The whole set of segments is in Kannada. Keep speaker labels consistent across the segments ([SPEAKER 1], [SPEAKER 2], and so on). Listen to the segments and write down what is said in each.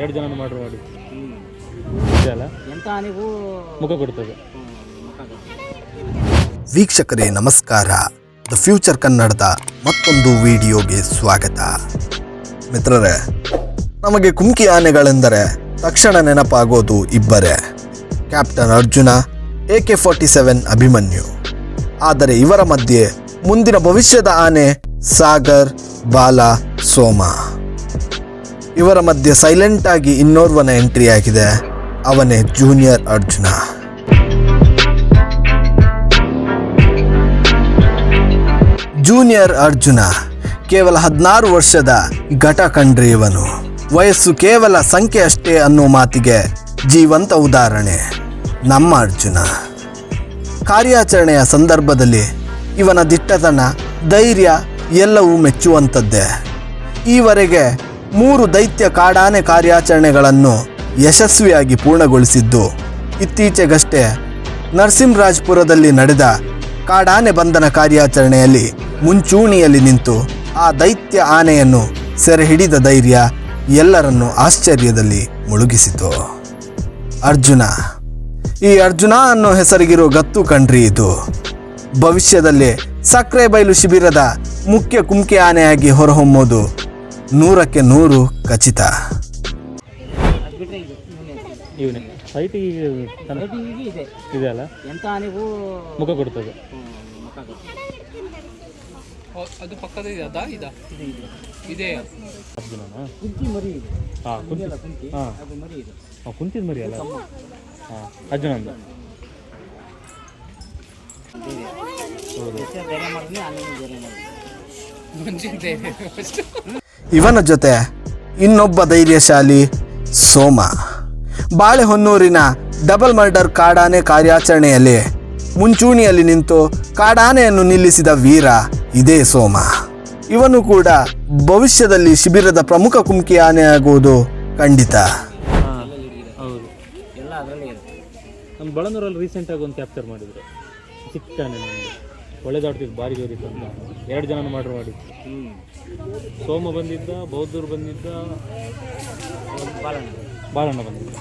[SPEAKER 1] ಎರಡು ಜನ ಮಾಡ್ರು ಮಾಡಿ ಅಲ್ಲ ಮುಖ ಕೊಡ್ತದೆ.
[SPEAKER 2] ವೀಕ್ಷಕರೇ ನಮಸ್ಕಾರ. ದ ಫ್ಯೂಚರ್ ಕನ್ನಡದ ಮತ್ತೊಂದು ವಿಡಿಯೋಗೆ ಸ್ವಾಗತ. ಮಿತ್ರರೇ ನಮಗೆ ಕುಮ್ಕಿ ಆನೆಗಳೆಂದರೆ ತಕ್ಷಣ ನೆನಪಾಗೋದು ಇಬ್ಬರೇ. Captain Arjuna A K forty seven Abhimanyu. ಆದರೆ ಇವರ ಮಧ್ಯೆ ಮುಂದಿನ ಭವಿಷ್ಯದ ಆನೆ ಸಾಗರ್ ಬಾಲ ಸೋಮ. ಇವರ ಮಧ್ಯೆ ಸೈಲೆಂಟ್ ಆಗಿ ಇನ್ನೋರ್ವನ ಎಂಟ್ರಿ ಆಗಿದೆ. ಅವನೇ ಜೂನಿಯರ್ ಅರ್ಜುನ. ಜೂನಿಯರ್ ಅರ್ಜುನ, ಕೇವಲ ಹದಿನಾರು ವರ್ಷದ ಘಟ ಕಂಡ್ರಿ ಇವನು. ವಯಸ್ಸು ಕೇವಲ ಸಂಖ್ಯೆ ಅಷ್ಟೇ ಅನ್ನೋ ಮಾತಿಗೆ ಜೀವಂತ ಉದಾಹರಣೆ. ನಮ್ಮ ಅರ್ಜುನ. ಕಾರ್ಯಾಚರಣೆಯ ಸಂದರ್ಭದಲ್ಲಿ ಇವನ ದಿಟ್ಟತನ, ಧೈರ್ಯ ಎಲ್ಲವೂ ಮೆಚ್ಚುವಂಥದ್ದೇ. ಈವರೆಗೆ ಮೂರು ದೈತ್ಯ ಕಾಡಾನೆ ಕಾರ್ಯಾಚರಣೆಗಳನ್ನು ಯಶಸ್ವಿಯಾಗಿ ಪೂರ್ಣಗೊಳಿಸಿದ್ದು. ಇತ್ತೀಚೆಗಷ್ಟೇ ನರಸಿಂಹರಾಜ್ಪುರದಲ್ಲಿ ನಡೆದ ಕಾಡಾನೆ ಬಂಧನ ಕಾರ್ಯಾಚರಣೆಯಲ್ಲಿ ಮುಂಚೂಣಿಯಲ್ಲಿ ನಿಂತು ಆ ದೈತ್ಯ ಆನೆಯನ್ನು ಸೆರೆ ಹಿಡಿದ ಧೈರ್ಯ ಎಲ್ಲರನ್ನೂ ಆಶ್ಚರ್ಯದಲ್ಲಿ ಮುಳುಗಿಸಿತು. ಅರ್ಜುನ, ಈ ಅರ್ಜುನ ಅನ್ನೋ ಹೆಸರಿಗಿರೋ ಗತ್ತು ಕಣ್ರಿ ಇದು. ಭವಿಷ್ಯದಲ್ಲಿ ಸಕ್ಕರೆ ಬಯಲು ಶಿಬಿರದ ಮುಖ್ಯ ಕುಂಕೆ ಆನೆಯಾಗಿ ಹೊರಹೊಮ್ಮೋದು ನೂರಕ್ಕೆ ನೂರು ಖಚಿತ.
[SPEAKER 3] ಇವನೇ. ಹೀಗೆ ಇದೆ.
[SPEAKER 1] ಇದೆ ಅಲ್ಲ?
[SPEAKER 3] ಎಂತ ಆನೆಗೂ
[SPEAKER 1] ಮುಖ ಕೊಡ್ತದೆ.
[SPEAKER 3] ಹ್ಮ್,
[SPEAKER 4] ಅದು ಪಕ್ಕದ ಇದಾ? ಇದಾ
[SPEAKER 3] ಇದು. ಇದೆ.
[SPEAKER 4] ಇದೆ
[SPEAKER 3] ಕುಂತಿ ಮರಿ ಇದೆ.
[SPEAKER 1] ಹಾಂ ಕುಂತಿ. ಹಾಂ.
[SPEAKER 3] ಅದು ಮರಿ ಇದೆ.
[SPEAKER 1] ಹಾಂ ಕುಂತಿದ್ ಮರಿ ಅಲ್ಲ? ಹಾಂ
[SPEAKER 3] ಬೇರೆ ಬೇರೆ ಮಾಡಿದ್ವಿ
[SPEAKER 4] ಮುಂಚಿನ
[SPEAKER 2] ಇವನ ಜೊತೆ ಇನ್ನೊಬ್ಬ ಧೈರ್ಯಶಾಲಿ ಸೋಮ. ಬಾಳೆಹೊನ್ನೂರಿನ ಡಬಲ್ ಮರ್ಡರ್ ಕಾಡಾನೆ ಕಾರ್ಯಾಚರಣೆಯಲ್ಲಿ ಮುಂಚೂಣಿಯಲ್ಲಿ ನಿಂತು ಕಾಡಾನೆಯನ್ನು ನಿಲ್ಲಿಸಿದ ವೀರ ಇದೇ ಸೋಮ. ಇವನು ಕೂಡ ಭವಿಷ್ಯದಲ್ಲಿ ಶಿಬಿರದ ಪ್ರಮುಖ ಕುಮ್ಕಿ ಖಂಡಿತ.
[SPEAKER 3] ಎಲ್ಲ ಅದರಲ್ಲೇ ಇರುತ್ತೆ.
[SPEAKER 1] ನಮ್ಮ ಒಂದು ಕ್ಯಾಪ್ಚರ್ ಮಾಡಿದ್ರು. ಒಳ್ಳೆದಾಡ್ತಿದ್ದು ಭಾರಿ ಜೋರಿತ್ತು ಅಂತ. ಎರಡು ಜನ ಮಾಡ್ರು ಮಾಡಿ
[SPEAKER 3] ಹ್ಞೂ
[SPEAKER 1] ಸೋಮ ಬಂದಿದ್ದ ಬೌದ್ಧರು ಬಂದಿದ್ದ
[SPEAKER 3] ಬಾಳಣ್ಣ
[SPEAKER 1] ಬಂದಿದ್ದ.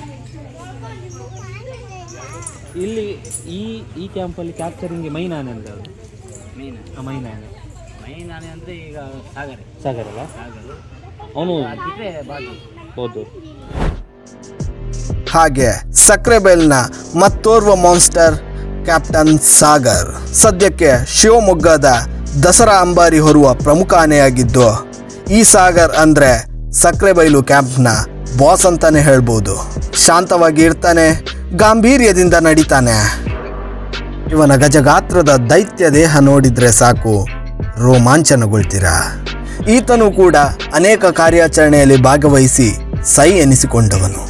[SPEAKER 1] ಇಲ್ಲಿ ಈ ಈ ಕ್ಯಾಂಪಲ್ಲಿ ಕ್ಯಾಪ್ಚರಿಂಗ್ಗೆ ಮೈನ್ ಆನೆ ಅಂತ ಅದು
[SPEAKER 3] ಮೈನ್
[SPEAKER 1] ಆ ಮೈನ್ ಆನೆ
[SPEAKER 3] ಮೈನ್ ಆನೆ ಅಂದರೆ ಈಗ ಸಾಗರ.
[SPEAKER 1] ಸಾಗರ ಅಲ್ಲ?
[SPEAKER 3] ಸಾಗರ.
[SPEAKER 1] ಅವನು ಬೌದ್ಧರು.
[SPEAKER 2] ಹಾಗೆ ಸಕ್ರೆಬೆಲ್ನ ಮತ್ತೋರ್ವ ಮಾನ್ಸ್ಟರ್ ಕ್ಯಾಪ್ಟನ್ ಸಾಗರ್. ಸದ್ಯಕ್ಕೆ ಶಿವಮೊಗ್ಗದ ದಸರಾ ಅಂಬಾರಿ ಹೊರುವ ಪ್ರಮುಖ ಆನೆಯಾಗಿದ್ದು, ಈ ಸಾಗರ್ ಅಂದರೆ ಸಕ್ರೆಬೈಲು ಕ್ಯಾಂಪ್ನ ಬಾಸ್ ಅಂತಾನೆ ಹೇಳ್ಬೋದು. ಶಾಂತವಾಗಿ ಇರ್ತಾನೆ, ಗಾಂಭೀರ್ಯದಿಂದ ನಡೀತಾನೆ. ಇವನ ಗಜಗಾತ್ರದ ದೈತ್ಯ ದೇಹ ನೋಡಿದ್ರೆ ಸಾಕು, ರೋಮಾಂಚನಗೊಳ್ತೀರ? ಈತನು ಕೂಡ ಅನೇಕ ಕಾರ್ಯಾಚರಣೆಯಲ್ಲಿ ಭಾಗವಹಿಸಿ ಸೈ ಎನಿಸಿಕೊಂಡವನು.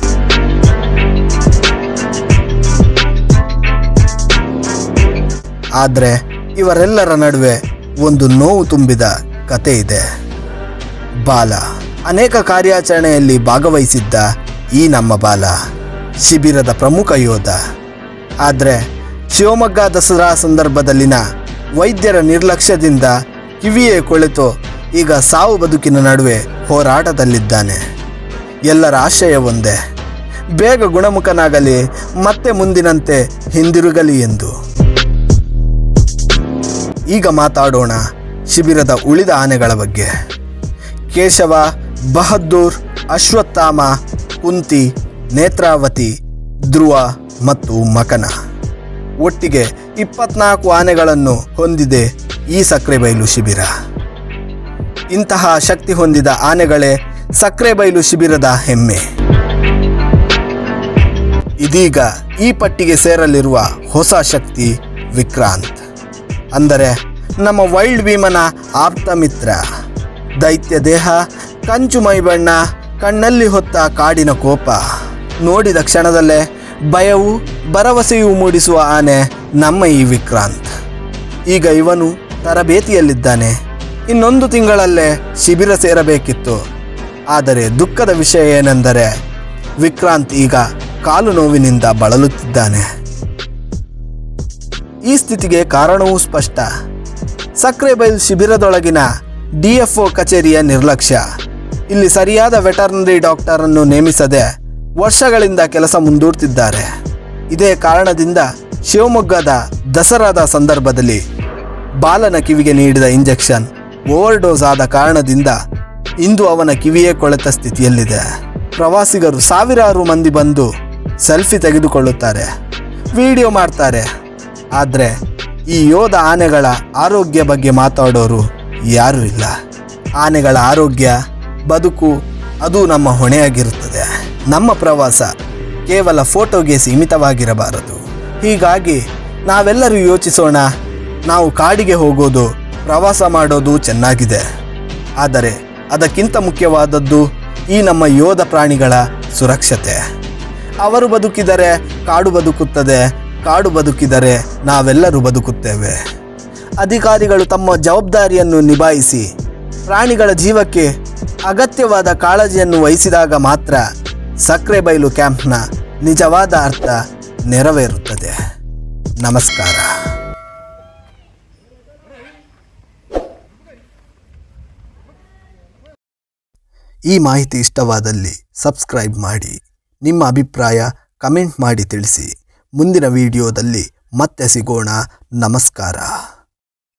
[SPEAKER 2] ಆದರೆ ಇವರೆಲ್ಲರ ನಡುವೆ ಒಂದು ನೋವು ತುಂಬಿದ ಕತೆ ಇದೆ. ಬಾಲ ಅನೇಕ ಕಾರ್ಯಾಚರಣೆಯಲ್ಲಿ ಭಾಗವಹಿಸಿದ್ದ ಈ ನಮ್ಮ ಬಾಲ ಶಿಬಿರದ ಪ್ರಮುಖ ಯೋಧ. ಆದರೆ ಶಿವಮೊಗ್ಗ ದಸರಾ ಸಂದರ್ಭದಲ್ಲಿನ ವೈದ್ಯರ ನಿರ್ಲಕ್ಷ್ಯದಿಂದ ಕಿವಿಯೇ ಕೊಳೆತು ಈಗ ಸಾವು ಬದುಕಿನ ನಡುವೆ ಹೋರಾಟದಲ್ಲಿದ್ದಾನೆ. ಎಲ್ಲರ ಆಶಯ ಒಂದೇ. ಬೇಗ ಗುಣಮುಖನಾಗಲಿ, ಮತ್ತೆ ಮುಂದಿನಂತೆ ಹಿಂದಿರುಗಲಿ ಎಂದು. ಈಗ ಮಾತಾಡೋಣ ಶಿಬಿರದ ಉಳಿದ ಆನೆಗಳ ಬಗ್ಗೆ. ಕೇಶವ, ಬಹದ್ದೂರ್, ಅಶ್ವತ್ಥಾಮ, ಕುಂತಿ, ನೇತ್ರಾವತಿ, ಧ್ರುವ ಮತ್ತು ಮಕನ. ಒಟ್ಟಿಗೆ ಇಪ್ಪತ್ನಾಲ್ಕು ಆನೆಗಳನ್ನು ಹೊಂದಿದೆ ಈ ಸಕ್ರೆಬೈಲು ಶಿಬಿರ. ಇಂತಹ ಶಕ್ತಿ ಹೊಂದಿದ ಆನೆಗಳೇ ಸಕ್ರೆಬೈಲು ಶಿಬಿರದ ಹೆಮ್ಮೆ. ಇದೀಗ ಈ ಪಟ್ಟಿಗೆ ಸೇರಲಿರುವ ಹೊಸ ಶಕ್ತಿ ವಿಕ್ರಾಂತ್. ಅಂದರೆ ನಮ್ಮ ವೈಲ್ಡ್ ಭೀಮನ ಆಪ್ತ ಮಿತ್ರ. ದೈತ್ಯ ದೇಹ, ಕಂಚು ಮೈಬಣ್ಣ, ಕಣ್ಣಲ್ಲಿ ಹೊತ್ತ ಕಾಡಿನ ಕೋಪ. ನೋಡಿದ ಕ್ಷಣದಲ್ಲೇ ಭಯವು, ಭರವಸೆಯೂ ಮೂಡಿಸುವ ಆನೆ ನಮ್ಮ ಈ ವಿಕ್ರಾಂತ್. ಈಗ ಇವನು ತರಬೇತಿಯಲ್ಲಿದ್ದಾನೆ. ಇನ್ನೊಂದು ತಿಂಗಳಲ್ಲೇ ಶಿಬಿರ ಸೇರಬೇಕಿತ್ತು. ಆದರೆ ದುಃಖದ ವಿಷಯ ಏನೆಂದರೆ, ವಿಕ್ರಾಂತ್ ಈಗ ಕಾಲು ನೋವಿನಿಂದ ಬಳಲುತ್ತಿದ್ದಾನೆ. ಈ ಸ್ಥಿತಿಗೆ ಕಾರಣವೂ ಸ್ಪಷ್ಟ. ಸಕ್ರೆಬೈಲ್ ಶಿಬಿರದೊಳಗಿನ ಡಿಎಫ್ಒ ಕಚೇರಿಯ ನಿರ್ಲಕ್ಷ್ಯ. ಇಲ್ಲಿ ಸರಿಯಾದ ವೆಟರ್ನರಿ ಡಾಕ್ಟರ್ ಅನ್ನು ನೇಮಿಸದೆ ವರ್ಷಗಳಿಂದ ಕೆಲಸ ಮುಂದೂಡ್ತಿದ್ದಾರೆ. ಇದೇ ಕಾರಣದಿಂದ ಶಿವಮೊಗ್ಗದ ದಸರಾದ ಸಂದರ್ಭದಲ್ಲಿ ಬಾಲನ ಕಿವಿಗೆ ನೀಡಿದ ಇಂಜೆಕ್ಷನ್ ಓವರ್ ಡೋಸ್ ಆದ ಕಾರಣದಿಂದ ಇಂದು ಅವನ ಕಿವಿಯೇ ಕೊಳೆತ ಸ್ಥಿತಿಯಲ್ಲಿದೆ. ಪ್ರವಾಸಿಗರು ಸಾವಿರಾರು ಮಂದಿ ಬಂದು ಸೆಲ್ಫಿ ತೆಗೆದುಕೊಳ್ಳುತ್ತಾರೆ. ವಿಡಿಯೋ ಮಾಡ್ತಾರೆ. ಆದರೆ ಈ ಯೋಧ ಆನೆಗಳ ಆರೋಗ್ಯ ಬಗ್ಗೆ ಮಾತಾಡೋರು ಯಾರೂ ಇಲ್ಲ. ಆನೆಗಳ ಆರೋಗ್ಯ, ಬದುಕು ಅದು ನಮ್ಮ ಹೊಣೆಯಾಗಿರುತ್ತದೆ. ನಮ್ಮ ಪ್ರವಾಸ ಕೇವಲ ಫೋಟೋಗೆ ಸೀಮಿತವಾಗಿರಬಾರದು. ಹೀಗಾಗಿ ನಾವೆಲ್ಲರೂ ಯೋಚಿಸೋಣ, ನಾವು ಕಾಡಿಗೆ ಹೋಗೋದು, ಪ್ರವಾಸ ಮಾಡೋದು ಚೆನ್ನಾಗಿದೆ. ಆದರೆ ಅದಕ್ಕಿಂತ ಮುಖ್ಯವಾದದ್ದು ಈ ನಮ್ಮ ಯೋಧ ಪ್ರಾಣಿಗಳ ಸುರಕ್ಷತೆ. ಅವರು ಬದುಕಿದರೆ ಕಾಡು ಬದುಕುತ್ತದೆ ಕಾಡು ಬದುಕಿದರೆ ನಾವೆಲ್ಲರೂ ಬದುಕುತ್ತೇವೆ. ಅಧಿಕಾರಿಗಳು ತಮ್ಮ ಜವಾಬ್ದಾರಿಯನ್ನು ನಿಭಾಯಿಸಿ, ಪ್ರಾಣಿಗಳ ಜೀವಕ್ಕೆ ಅಗತ್ಯವಾದ ಕಾಳಜಿಯನ್ನು ವಹಿಸಿದಾಗ ಮಾತ್ರ ಸಕ್ರೆಬೈಲು ಕ್ಯಾಂಪ್ನ ನಿಜವಾದ ಅರ್ಥ ನೆರವೇರುತ್ತದೆ. ನಮಸ್ಕಾರ. ಈ ಮಾಹಿತಿ ಇಷ್ಟವಾದಲ್ಲಿ ಸಬ್ಸ್ಕ್ರೈಬ್ ಮಾಡಿ, ನಿಮ್ಮ ಅಭಿಪ್ರಾಯ ಕಮೆಂಟ್ ಮಾಡಿ ತಿಳಿಸಿ. ಮುಂದಿನ ವಿಡಿಯೋದಲ್ಲಿ ಮತ್ತೆ ಸಿಗೋಣ. ನಮಸ್ಕಾರ.